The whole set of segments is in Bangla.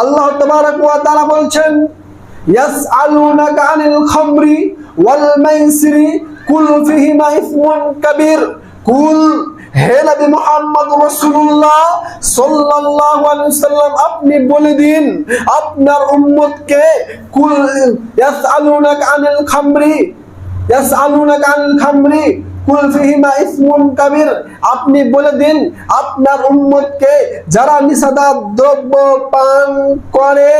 আল্লাহ তাবারাক ওয়া তাআলা বলছেন, ইয়াসআলুনাকা আনিল খামরি ওয়াল মাইসিরি, কুল ফিহিমা ইসমুন কাবীর। কুল, হে নবী মুহাম্মদ রাসূলুল্লাহ সাল্লাল্লাহু আলাইহি সাল্লাম, আপনি বলে দিন, আপনার উম্মতকে কুল, ইয়াসআলুনাকা আনিল খামরি, ইয়াসআলুনাকা আনিল খামরি। আপনি বলে দিন, আপনার উম্মতকে যারা নিষেধাত দ্রব্য পান করে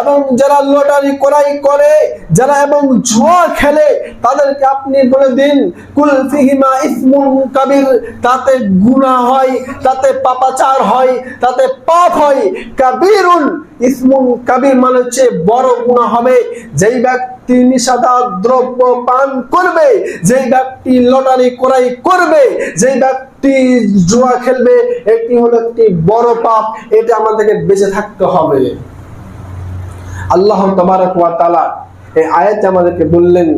এবং যারা লটারি করাই করে, যারা এবং জুয়া খেলে, তাদেরকে আপনি বলে দিন, কুল ফিহিমা ইসমুন কাবির, তাতে গুনাহ হয়, তাতে পাপাচার হয়, তাতে পাপ হয়। কাবিরুন, ইসমুন কাবির মানে হচ্ছে বড় গুনাহ হবে। যেই ব্যক্তি নিষেধাত দ্রব্য পান করবে, যেই ব্যক্তি লটারি করাই করবে, যেই ব্যক্তি জুয়া খেলবে, এটি হলো একটি বড় পাপ এটা আমাদেরকে বেঁচে থাকতে হবে। আল্লাহ তবারক তাআলা এই আয়াতে আমাদেরকে বললেন,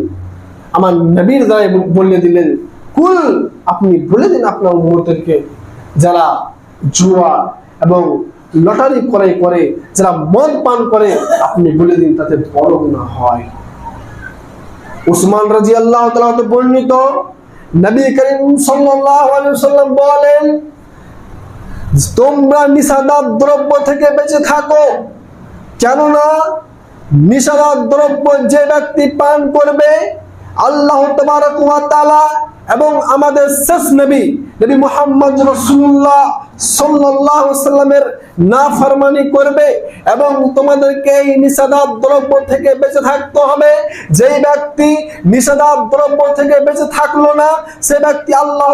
আমার নবীর দ্বারা বলে দিলেন, কুল, আপনি বলে দিন আপনার উম্মতদেরকে, যারা জুয়া এবং লটারি করে করে, যারা মদ পান করে, আপনি বলে দিন তাতে বড় না হয়। উসমান রাজি আল্লাহ বর্ণিত। নবী করিম ওয়াসাল্লাম বলেন, তোমরা নিশাদার দ্রব্য থেকে বেঁচে থাকো। কেননা নিশাদার দ্রব্য যে ব্যক্তি পান করবে আল্লাহ তাআলা এবং আমাদের শেষ নবী নবী মুহাম্মদ রাসূলুল্লাহ সাল্লাল্লাহু আলাইহি সাল্লামের নাফরমানি করবে এবং তোমাদেরকে এই নিষেধাত দ্রব্য থেকে বেঁচে থাকতে হবে। যেই ব্যক্তি নিষেধাত দ্রব্য থেকে বেঁচে থাকল না, সে ব্যক্তি আল্লাহ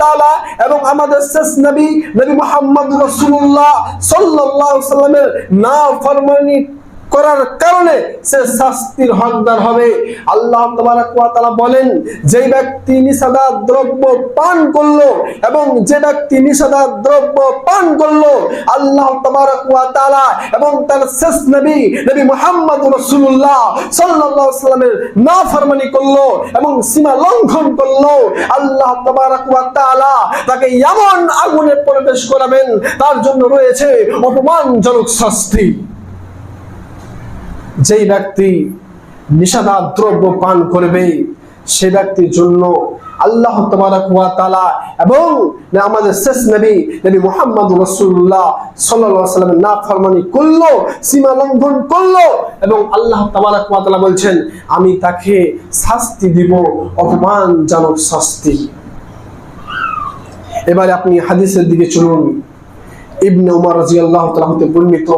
তাআলা এবং আমাদের শেষ নবী নবী মুহাম্মদ রাসূলুল্লাহ সাল্লাল্লাহু আলাইহি সাল্লামের নাফরমানি করার কারণে সে শাস্তির হকদার হবে। আল্লাহ ওয়া বলেন যে ব্যক্তি নিষেধা দ্রব্য পান করল এবং যে ব্যক্তি নিষেধা দ্রব্য পান করল, আল্লাহ ওয়া এবং তার শেষ নবী নবী মোহাম্মদ আলাইহি সাল্লামের নাফরমানি করল এবং সীমা লঙ্ঘন করল, আল্লাহ ওয়া তাকে এমন আগুনে প্রবেশ করাবেন, তার জন্য রয়েছে অপমানজনক শাস্তি। যেই ব্যক্তি নিষেধাত দ্রব্য পান করবে, সে ব্যক্তির জন্য আল্লাহ তাআলা এবং আমাদের শেষ নবী নবী মুহাম্মদ আলাইহি সাল্লামের নাফরমানি করল, সীমা লঙ্ঘন করল এবং আল্লাহ তাআলা বলছেন, আমি তাকে শাস্তি দিব, অপমানজনক শাস্তি। এবারে আপনি হাদিসের দিকে চলুন। ইবনে উমর রাদিয়াল্লাহু তাআলা হতে বর্ণিত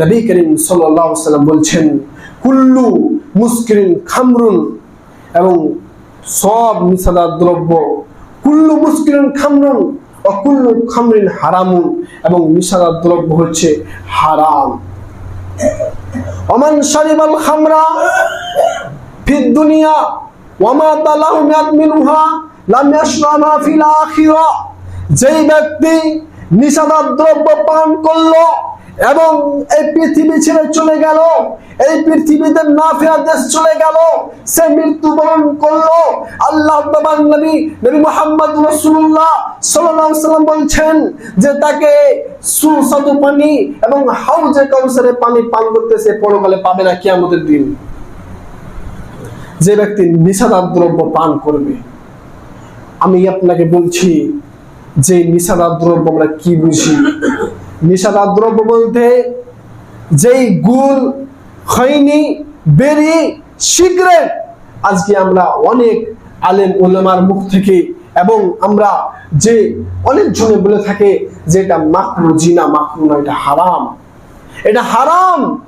নবী করিম আলাইহি সাল্লাম বলছেন, কুল্লু মুসকিরিন খামরুন এবং সব নিষেধার দ্রব্য, কুল্লু মুসকিরিন খামরুন অকুল্লু খামরিন হারামুন এবং নিষেধার দ্রব্য হচ্ছে হারাম। ওমান শারিবাল খামরা ফিদ দুনিয়া, ওয়ামা তালাহু মিয়াত মিনহা, লাম ইয়াশরাবা ফিল আখিরা। যেই ব্যক্তি নিষেধার দ্রব্য পান করল এবং এই পৃথিবী ছেড়ে চলে গেল। এই পৃথিবীতে না ফেরা দেশ চলে গেল। সে মৃত্যুবরণ করল। আল্লাহ নবী নবী মোহাম্মদ রসুল্লাহ আলাইহি সাল্লাম বলছেন যে তাকে সুস্বাদু পানি এবং হাউজে কাউসারে পানি পান করতেছে পরকালে পাবে না কিয়ামতের দিন। যে ব্যক্তি নিষেধার দ্রব্য পান করবে। আমি আপনাকে বলছি, যে নিষেধার দ্রব্য আমরা কি বুঝি? নিষেধার দ্রব্য বলতে যেই গুল, খৈনি, বেরি, সিগারেট। আজকে আমরা অনেক আলেম ওলামার মুখ থেকে এবং আমরা যে অনেক জনে বলে থাকে যে এটা মাকরু জিনা, মাকরু না, এটা হারাম। এটা হারাম!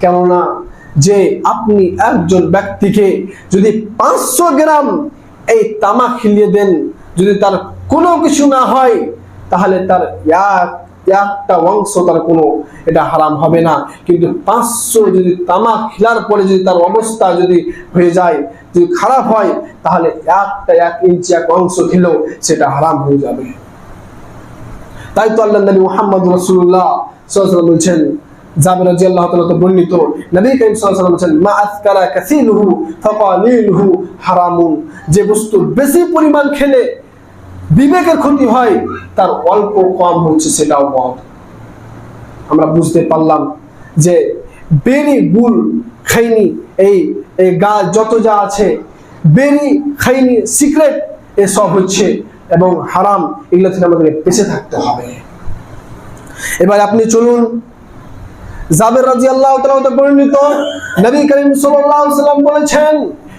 কেননা যে আপনি একজন ব্যক্তিকে যদি পাঁচশো গ্রাম এই তামাক খিলিয়ে দেন, যদি তার কোনো কিছু না হয়, তাহলে তার এক একটা অংশ তার কোনো, এটা হারাম হবে না। কিন্তু পাঁচশো যদি তামাক খিলার পরে যদি তার অবস্থা যদি হয়ে যায়, যদি খারাপ হয়, তাহলে একটা এক ইঞ্চি, এক অংশ খেলেও সেটা হারাম হয়ে যাবে। তাই তো আল্লাহ নবী মুহাম্মদ সাল্লাল্লাহু বলছেন, জাবির রাদিয়াল্লাহু তাআলা তো বর্ণিত, নবী করিম আলাইহি বলছেন, মা আযকারা কাসিলুহু ফাকালিলুহু হারামুন। যে বস্তু বেশি পরিমাণ খেলে বিবেকের ক্ষতি হয়, তার অল্প কম হচ্ছে সেটাও মদ আমরা বুঝতে পারলাম যে বেরি গুল খাইনি, এই এই গা যত যা আছে বেরি খাইনি সিক্রেট এসব হচ্ছে এবং হারাম, এগুলো থেকে আমাদের বেঁচে থাকতে হবে। এবার আপনি চলুন। জাবের রাজি আল্লাহ পরিণত নবী করিম সাল্লাম বলেছেন